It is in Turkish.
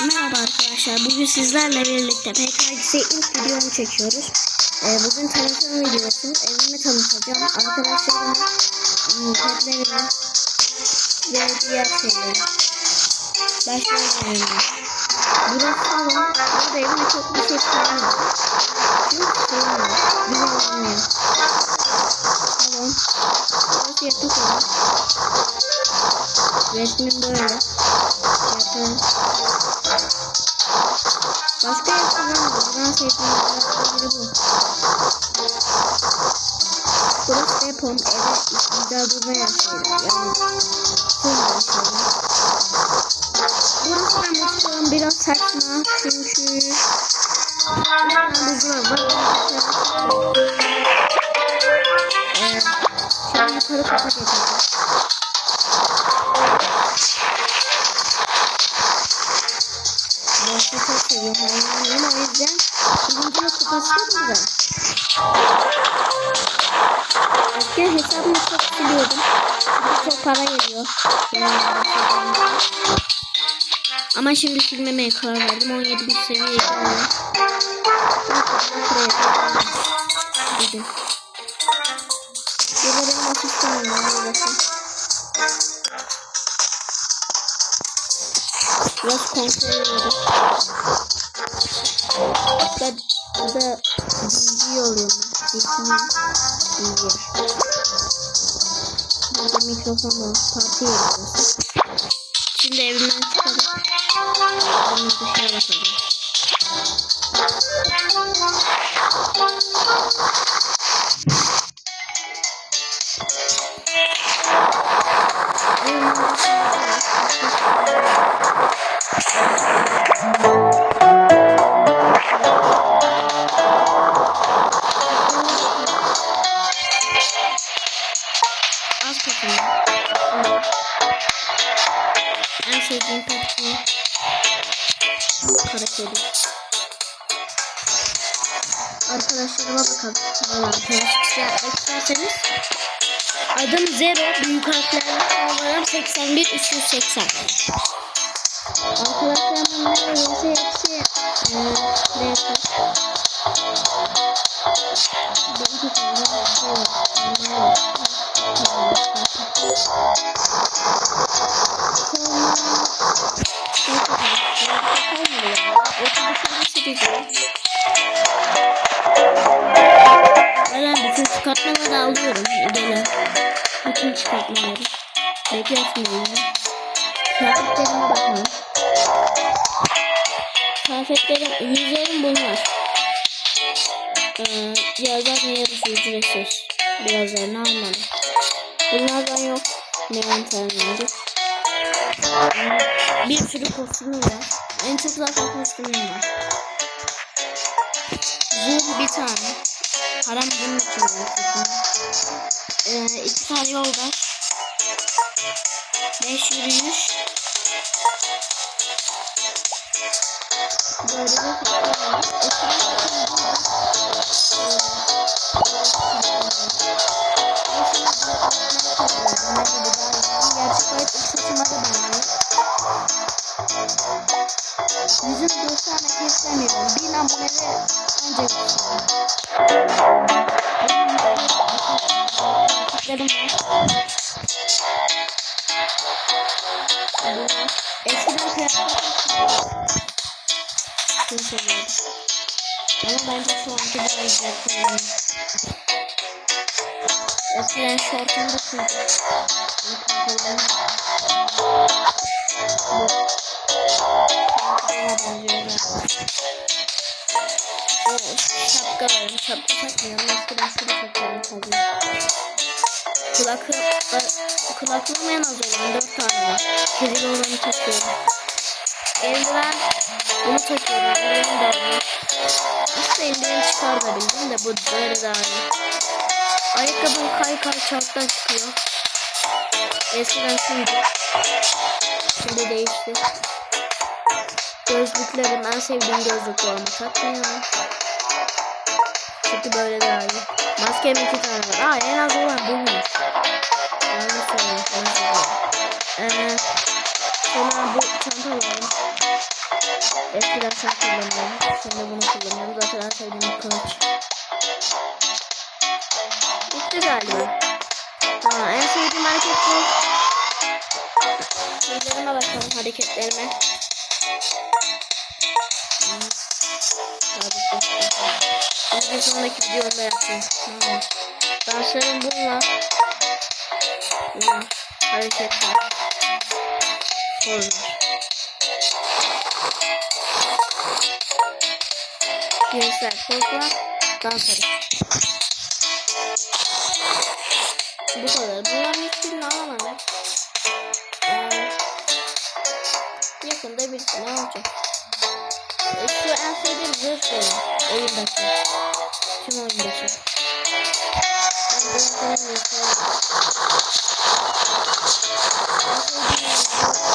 Merhaba arkadaşlar. Bugün sizlerle birlikte PKX'e ilk videomu çekiyoruz. Ee, bugün tanıtım videosu. Evimi tanıtacağım. Arkadaşlarımın ım, petlerini ve diğer şeyleri. Başlayalım. Burası salon. Burada evimde çok bir şey koyamıyorum. Çünkü sevmiyorum. Güzel olmuyor. Salon. Burası yatak odam. Resmim böyle. Yatağım. Buradan sevdiğim yerlerden biri bu. Burası depom eve güzel durmayan şeyler. Yani sığmayan şeyler. Burası da mutfağım biraz saçma çünkü ben buzlar var. Ee, şimdi yukarı kata geçeceğim. Boşu çok seviyorum. Hayvanlarım o yüzden birinci ve kupası da burada. Eskiden hesabımı çok siliyordum. Çünkü çok para geliyor. Ama şimdi silmemeye karar verdim. 17 bir seviye ekledim. Dedim. Burada benim asistanım var. Biraz kontrol ediyorum. Ben burada bilgi alıyorum. Bilginin bilgi. Burada mikrofon var. Parti burası. Şimdi evimden çıkalım. Evimin dışarı bakalım. Sevdiğim tatlı kara kedi. Arkadaşlarıma bakalım. Tanışmak isterseniz. Adım Zero. Büyük harflerle numaram 81 380. Arkadaşlarımın neredeyse hepsi e, yakın. Benimki kadar bir şey yok. Çıkartmaları alıyorum. Gelen. Bütün çıkartmaları. Bekletmiyorum. Kıyafetlerime bakalım. Kıyafetlerim, yüzlerim bunlar. Ee, birazdan yarısı ücretsiz. Birazdan almadım. Bunlardan yok. Levantenlerdi. Bir sürü kostümüm var. En çok zaten kostümüm var. Zırh bir tane. Param bunun için var. Ee, iki tane yoldaş. Beş yürüyüş. Böyle bir kutu var. Yüzüm göstermek istemiyorum. Bin abonede önce göstereyim. Tıkladım var. Eskiden kıyafet seviyordum. Ama bence şu anki daha güzel kullanıyorum. Eskiden şortumda kıydım. Bunu pantolonum Bu. Pantolona benziyor şapka var. Şapka takmıyorum. Eskiden şunu takıyorum tabii. Kulaklık, kulaklığım en az olan 4 tane var. Kirli olanı takıyorum. Eldiven bunu takıyorum. Eldiven de var. Aslında eldiven çıkartabildim de bu böyle daha iyi. Ayakkabım kay kay çarktan çıkıyor. Eskiden şuydu. Şimdi değişti. Gözlüklerim en sevdiğim gözlük olma takmıyorum. Çünkü böyle daha iyi. Maskem iki tane var. Aa en az olan buymuş. Yanlış söylüyorum. Ee, sonra bu çanta alalım. Eskiden sen kullanıyordun. Şimdi bunu kullanıyorum. Zaten en sevdiğim kılıç. Bitti galiba. Ha, en sevdiğim hareket bu. Şeylerime bakalım hareketlerime. Hmm. Şimdi bir sonraki videomda yapacağım. Hmm. Danslarım bununla. Bununla. Hareketler. Formlar. Cinsel pozlar. Dans hareketi. Bu kadar. Bunların hiçbirini alamadım. Ee, yakında birisini alacağım. Şu en sevdiğim zırh oyun. Oyundaki. Tüm oyundaki. Ben zırhını göstereyim. En sevdiğim zırh.